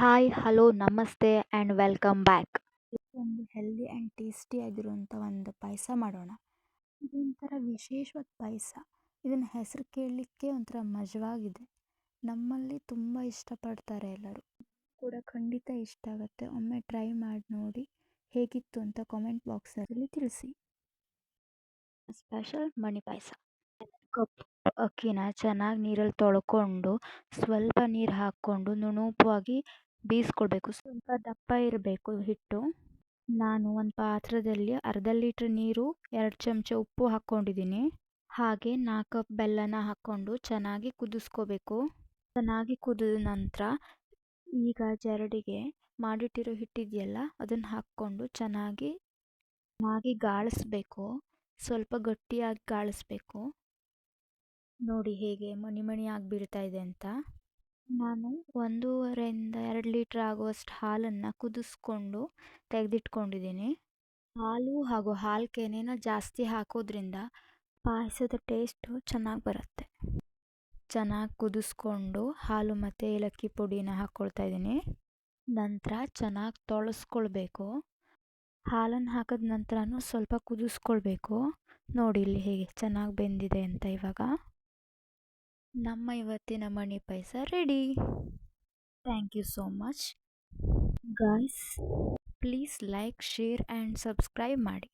Hi hello ನಮಸ್ತೆ and welcome back ಒಂದು healthy and tasty ಆಗಿರುವಂಥ ಒಂದು ಪಾಯಸ ಮಾಡೋಣ. ಇದೊಂಥರ ವಿಶೇಷವಾದ ಪಾಯಸ. ಇದನ್ನ ಹೆಸರು ಕೇಳಲಿಕ್ಕೆ ಒಂಥರ ಮಜವಾಗಿದೆ. ನಮ್ಮಲ್ಲಿ ತುಂಬ ಇಷ್ಟಪಡ್ತಾರೆ ಎಲ್ಲರೂ. ಕೂಡ ಖಂಡಿತ ಇಷ್ಟ ಆಗುತ್ತೆ. ಒಮ್ಮೆ ಟ್ರೈ ಮಾಡಿ ನೋಡಿ ಹೇಗಿತ್ತು ಅಂತ ಕಾಮೆಂಟ್ ಬಾಕ್ಸಲ್ಲಿ ತಿಳಿಸಿ. ಸ್ಪೆಷಲ್ ಮಣಿ ಪಾಯಸ. ಕಪ್ ಅಕ್ಕಿನ ಚೆನ್ನಾಗಿ ನೀರಲ್ಲಿ ತೊಳ್ಕೊಂಡು ಸ್ವಲ್ಪ ನೀರು ಹಾಕ್ಕೊಂಡು ನುಣುಪಾಗಿ ಬೇಯಿಸ್ಕೊಳ್ಬೇಕು ಸ್ವಲ್ಪ ದಪ್ಪ ಇರಬೇಕು ಹಿಟ್ಟು. ನಾನು ಒಂದು ಪಾತ್ರದಲ್ಲಿ ಅರ್ಧ ಲೀಟ್ರ್ ನೀರು, ಎರಡು ಚಮಚ ಉಪ್ಪು ಹಾಕ್ಕೊಂಡಿದ್ದೀನಿ. ಹಾಗೆ ನಾಲ್ಕು ಕಪ್ ಬೆಲ್ಲನ ಹಾಕ್ಕೊಂಡು ಚೆನ್ನಾಗಿ ಕುದಿಸ್ಕೋಬೇಕು. ಚೆನ್ನಾಗಿ ಕುದಿದ ನಂತರ ಈಗ ಜರಡಿಗೆ ಮಾಡಿಟ್ಟಿರೋ ಹಿಟ್ಟಿದೆಯಲ್ಲ, ಅದನ್ನು ಹಾಕ್ಕೊಂಡು ಚೆನ್ನಾಗಿ ಚೆನ್ನಾಗಿ ಗಾಳಿಸ್ಬೇಕು. ಸ್ವಲ್ಪ ಗಟ್ಟಿಯಾಗಿ ಗಾಳಿಸ್ಬೇಕು. ನೋಡಿ ಹೇಗೆ ಮಣಿ ಮಣಿ ಆಗಿ ಬೀಳ್ತಾ ಇದೆ ಅಂತ. ನಾನು ಒಂದೂವರೆಯಿಂದ ಎರಡು ಲೀಟ್ರ್ ಆಗುವಷ್ಟು ಹಾಲನ್ನು ಕುದಿಸ್ಕೊಂಡು ತೆಗೆದಿಟ್ಕೊಂಡಿದ್ದೀನಿ. ಹಾಲು ಹಾಗೂ ಹಾಲು ಜಾಸ್ತಿ ಹಾಕೋದ್ರಿಂದ ಪಾಯಸದ ಟೇಸ್ಟು ಚೆನ್ನಾಗಿ ಬರುತ್ತೆ. ಚೆನ್ನಾಗಿ ಕುದಿಸ್ಕೊಂಡು ಹಾಲು ಮತ್ತು ಏಲಕ್ಕಿ ಪುಡಿನ ಹಾಕ್ಕೊಳ್ತಾ ಇದ್ದೀನಿ. ನಂತರ ಚೆನ್ನಾಗಿ ತೊಳಸ್ಕೊಳ್ಬೇಕು. ಹಾಲನ್ನು ಹಾಕಿದ ನಂತರನೂ ಸ್ವಲ್ಪ ಕುದಿಸ್ಕೊಳ್ಬೇಕು. ನೋಡಿ ಇಲ್ಲಿ ಹೇಗೆ ಚೆನ್ನಾಗಿ ಬೆಂದಿದೆ ಅಂತ ಇವಾಗ. ನಮ್ಮ ಇವತ್ತಿನ ಮಣಿ ಪಾಯಸ ready. Thank you so much. Guys, please like, share, and subscribe. Madi.